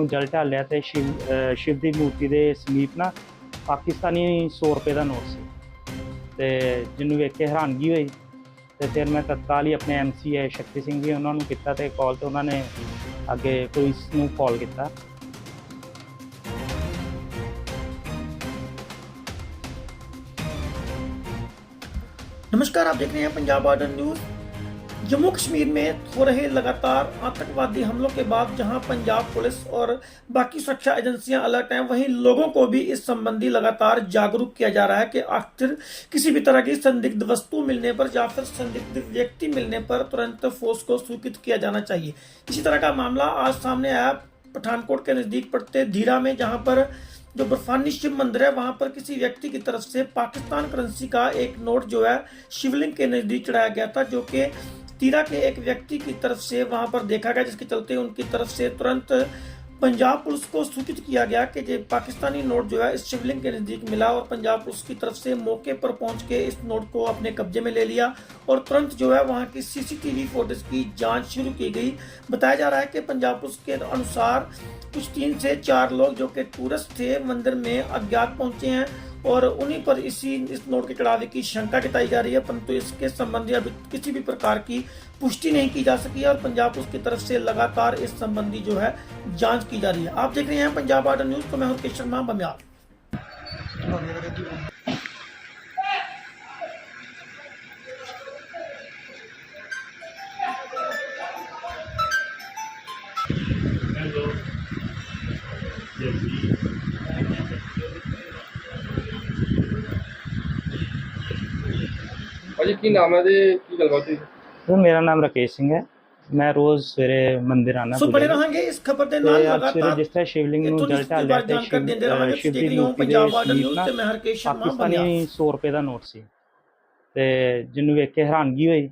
ਨੂੰ ਜਲ ਢਾਲਿਆ ਤੇ ਸ਼ਿਵ ਅਹ ਸ਼ਿਵ ਦੀ ਮੂਰਤੀ ਦੇ ਸਮੀਪ ਨਾ ਪਾਕਿਸਤਾਨੀ 100 ਰੁਪਏ ਦਾ ਨੋਟ ਸੀ ਤੇ ਜਿਹਨੂੰ ਵੇਖ ਕੇ ਹੈਰਾਨਗੀ ਹੋਈ ਤੇ ਫਿਰ ਮੈਂ ਤਤਕਾਲ ਹੀ ਆਪਣੇ ਐਮਸੀ ਹੈ ਸ਼ਕਤੀ ਸਿੰਘ ਜੀ ਉਹਨਾਂ ਨੂੰ ਕੀਤਾ ਤੇ ਕਾਲ ਤੇ ਉਹਨਾਂ ਨੇ ਅੱਗੇ ਪੁਲਿਸ ਨੂੰ ਕਾਲ ਕੀਤਾ नमस्कार आप देख रहे हैं पंजाब बॉर्डर न्यूज जम्मू कश्मीर में हो रहे लगातार आतंकवादी हमलों के बाद जहाँ पंजाब पुलिस और बाकी सुरक्षा एजेंसियाँ अलर्ट हैं, वहीं लोगों को भी इस संबंधी लगातार जागरूक किया जा रहा है कि आखिर किसी भी तरह की संदिग्ध वस्तु मिलने पर या फिर संदिग्ध व्यक्ति मिलने पर तुरंत फोर्स को सूचित किया जाना चाहिए। इसी तरह का मामला आज सामने आया पठानकोट के नज़दीक पड़ते धीरा में, जहाँ पर जो बर्फानी शिव मंदिर है, वहाँ पर किसी व्यक्ति की तरफ़ से पाकिस्तान करेंसी का एक नोट जो है शिवलिंग के नज़दीक चढ़ाया गया था, जो कि तीरा के एक व्यक्ति की तरफ़ से वहाँ पर देखा गया, जिसके चलते उनकी तरफ़ से तुरंत पंजाब पुलिस को सूचित किया गया कि ये पाकिस्तानी नोट जो है इस शिवलिंग के नज़दीक मिला और पंजाब पुलिस की तरफ़ से मौके पर पहुँच के इस नोट को अपने कब्जे में ले लिया और तुरंत जो है वहाँ की सीसीटीवी फुटेज की जाँच शुरू की गई। बताया जा रहा है कि पंजाब पुलिस के अनुसार कुछ तीन से चार लोग जो कि टूरिस्ट थे, मंदिर में अज्ञात पहुँचे हैं और उन्हीं पर इसी, इस नोट के चढ़ावे की शंका जताई जा रही है, परंतु इसके संबंधी अभी किसी भी प्रकार की पुष्टि नहीं की जा सकी है और पंजाब की तरफ़ से लगातार इस संबंधी जो है जाँच की जा रही है। आप देख रहे हैं पंजाब आर्डर न्यूज़ तो मैं हूँ शर्मा, बमियाल। ਭਾਜੀ ਕੀ ਨਾਮ ਹੈ ਤੇ ਕੀ ਗੱਲਬਾਤ ਹੋਈ? ਸਰ ਮੇਰਾ ਨਾਮ ਰਾਕੇਸ਼ ਸਿੰਘ ਹੈ। ਮੈਂ ਰੋਜ਼ ਸਵੇਰੇ ਮੰਦਿਰ ਆਣਾ ਸੋ ਬਣੇ ਰਹਾਂਗੇ ਇਸ ਖਬਰ ਦੇ ਨਾਲ ਲਗਾਤਾਰ ਜਿਸ ਤਰ੍ਹਾਂ ਸ਼ਿਵਲਿੰਗ ਨੂੰ ਜਲ ਢਾਲਿਆ ਬਾਰੇ ਤੇ ਸ਼ਿਵ ਦੀ ਮੂਰਤੀ ਦੇ ਨਿਊਜ਼ ਨਾ ਤੇ ਮੈਂ ਹਰਕੇਸ਼ ਸ਼ਰਮਾ ਬਮਿਆਲ ਪਾਕਿਸਤਾਨੀ 100 ਰੁਪਏ ਦਾ ਨੋਟ ਸੀ। ਤੇ ਜਿਹਨੂੰ ਵੇਖ ਕੇ ਹੈਰਾਨਗੀ ਹੋਈ।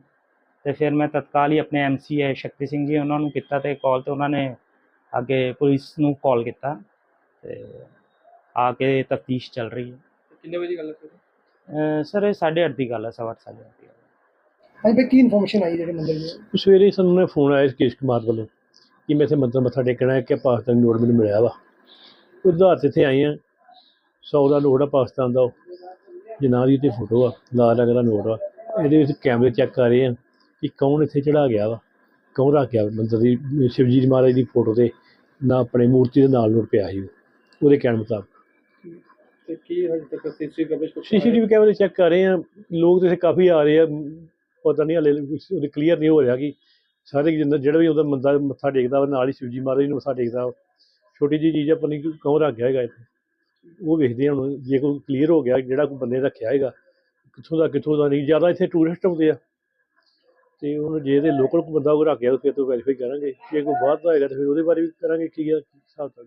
ਤੇ ਫਿਰ ਮੈਂ ਤਤਕਾਲ ਹੀ ਆਪਣੇ ਐਮਸੀ ਹੈ ਸ਼ਕਤੀ ਸਿੰਘ ਜੀ ਉਹਨਾਂ ਨੂੰ ਕੀਤਾ ਤੇ ਕਾਲ ਤੇ ਉਹਨਾਂ ਨੇ ਅੱਗੇ ਪੁਲਿਸ ਨੂੰ ਕਾਲ ਕੀਤਾ। ਤੇ ਆ ਕੇ ਤਫਤੀਸ਼ ਚੱਲ ਰਹੀ ਹੈ। ਕਿੰਨੇ ਵਜੇ ਗੱਲ ਅਹ ਸਰ ਇਹ 8:30 ਦੀ ਗੱਲ ਹੈ ਸਵਾ ਅੱਠ, ਸਾਢੇ ਅੱਠ ਦੀ ਗੱਲ ਹੈ। ਹਾਂਜੀ ਭਾਈ ਕੀ ਇਨਫੋਰਮੇਸ਼ਨ ਆਈ ਜਿਹੜੇ ਮੰਦਿਰ ਦੀ? ਸਵੇਰੇ ਸਾਨੂੰ ਨੇ ਫੋਨ ਆਇਆ ਕੇਸ਼ ਕੁਮਾਰ ਵੱਲੋਂ ਕਿ ਮੈਂ ਇੱਥੇ ਮੰਦਰ ਮੱਥਾ ਟੇਕਣਾ ਹੈ ਕਿ ਪਾਕਿਸਤਾਨੀ ਨੋਟ ਮੈਨੂੰ ਮਿਲਿਆ ਵਾ। ਉਹ ਆਧਾਰ ਤੇ ਇੱਥੇ ਆਏ ਆ 100 ਦਾ ਨੋਟ ਆ ਪਾਕਿਸਤਾਨ ਦਾ ਉਹ। ਜਨਾਬ ਦੀ ਤੇ ਫੋਟੋ ਆ ਲਾਲ ਰੰਗ ਦਾ ਨੋਟ ਆ। ਇਹਦੇ ਵਿੱਚ ਕੈਮਰੇ ਚੈੱਕ ਕਰ ਰਹੇ ਆ ਕਿ ਕੌਣ ਇੱਥੇ ਚੜਾ ਗਿਆ ਵਾ ਕੌਣ ਰੱਖ ਗਿਆ ਮੰਦਰ ਦੀ ਸ਼ਿਵਜੀ ਮਹਾਰਾਜ ਦੀ ਫੋਟੋ ਤੇ ਨਾ ਆਪਣੇ ਮੂਰਤੀ ਦੇ ਨਾਲ ਨੋਟ ਪਿਆ ਸੀ ਉਹ। ਉਹਦੇ ਕਹਿਣ ਮੁਤਾਬਕ। ਤੇ ਕੀ ਹਜੇ ਤੱਕ ਸੀਸੀ ਕਵਰੇਜ ਕੁਛ ਸੀਸੀਟੀਵੀ ਕੈਮਰੇ ਚੈੱਕ ਕਰ ਰਹੇ ਆ ਲੋਕ ਤੇ ਕਾਫੀ ਆ ਰਹੇ ਆ। ਪਤਾ ਨਹੀਂ ਹਲੇ ਉਹਦੇ ਕਲੀਅਰ ਨਹੀਂ ਹੋ ਰਿਹਾ ਕਿ ਸਾਰੇ ਜਿੰਨਾ ਜਿਹੜਾ ਵੀ ਉਹਦਾ ਮੰਦਾ ਮੱਥਾ ਟੇਕਦਾ ਨਾਲ ਹੀ ਸ਼ਿਵਜੀ ਮਹਾਰਾਜ ਨੂੰ ਮੱਥਾ ਟੇਕਦਾ। ਛੋਟੀ ਜਿਹੀ ਚੀਜ਼ ਆਪਾਂ ਨਹੀਂ ਕੌਣ ਰੱਖ ਗਿਆ ਹੈਗਾ ਇੱਥੇ। ਉਹ ਵੇਖਦੇ ਆ ਹੁਣ ਜੇ ਕੋਈ ਕਲੀਅਰ ਹੋ ਗਿਆ ਜਿਹੜਾ ਕੋਈ ਬੰਦੇ ਰੱਖਿਆ ਹੈਗਾ ਕਿੱਥੋਂ ਦਾ ਕਿੱਥੋਂ ਦਾ ਨਹੀਂ ਜ਼ਿਆਦਾ ਇੱਥੇ ਟੂਰਿਸਟ ਆਉਂਦੇ ਆ। ਤੇ ਹੁਣ ਜੇ ਇਹਦੇ ਲੋਕਲ ਬੰਦਾ ਕੋਈ ਰੱਖ ਗਿਆ ਫਿਰ ਤੋਂ ਵੈਰੀਫਾਈ ਕਰਾਂਗੇ। ਜੇ ਕੋਈ ਬਾਹਰ ਦਾ ਹੈਗਾ ਤਾਂ ਫਿਰ ਉਹਦੇ ਬਾਰੇ ਵੀ ਕਰਾਂਗੇ ਕੀ ਆ ਹਿਸਾਬ ਚੱਲ